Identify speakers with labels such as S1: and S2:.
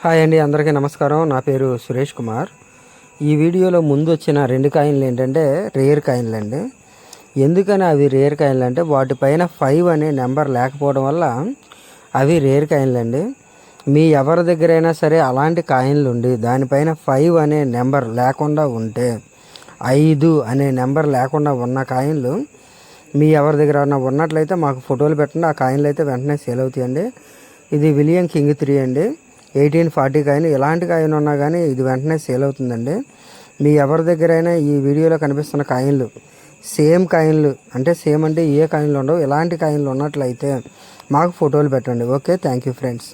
S1: Hi అండి అందరికీ నమస్కారం. నా పేరు సురేష్ కుమార్. ఈ వీడియోలో ముందు వచ్చిన రెండు కాయిన్లు ఏంటంటే రేర్ కాయిన్లు అండి. ఎందుకని అవి రేర్ కాయిన్లు అంటే వాటిపైన ఫైవ్ అనే నెంబర్ లేకపోవడం వల్ల అవి రేర్ కాయిన్లు అండి. మీ ఎవరి దగ్గరైనా సరే అలాంటి కాయిన్లు ఉండి దానిపైన ఫైవ్ అనే నెంబర్ లేకుండా ఉంటే ఐదు అనే నెంబర్ లేకుండా ఉన్న కాయిన్లు మీ ఎవరి దగ్గర ఉన్నట్లయితే మాకు ఫోటోలు పెట్టండి. ఆ కాయిన్లు అయితే వెంటనే సేల్ అవుతాయండి. ఇది విలియం కింగ్ త్రీ అండి. ఎయిటీన్ ఫార్టీ కాయిన్ ఎలాంటి కాయిన్ ఉన్నా కానీ ఇది వెంటనే సేల్ అవుతుందండి. మీ ఎవరి దగ్గరైనా ఈ వీడియోలో కనిపిస్తున్న కాయిన్లు సేమ్ కాయిన్లు అంటే సేమ్ అంటే ఏ కాయిన్లు ఉండవు ఎలాంటి కాయిన్లు ఉన్నట్లయితే మాకు ఫోటోలు పెట్టండి. Okay thank you friends.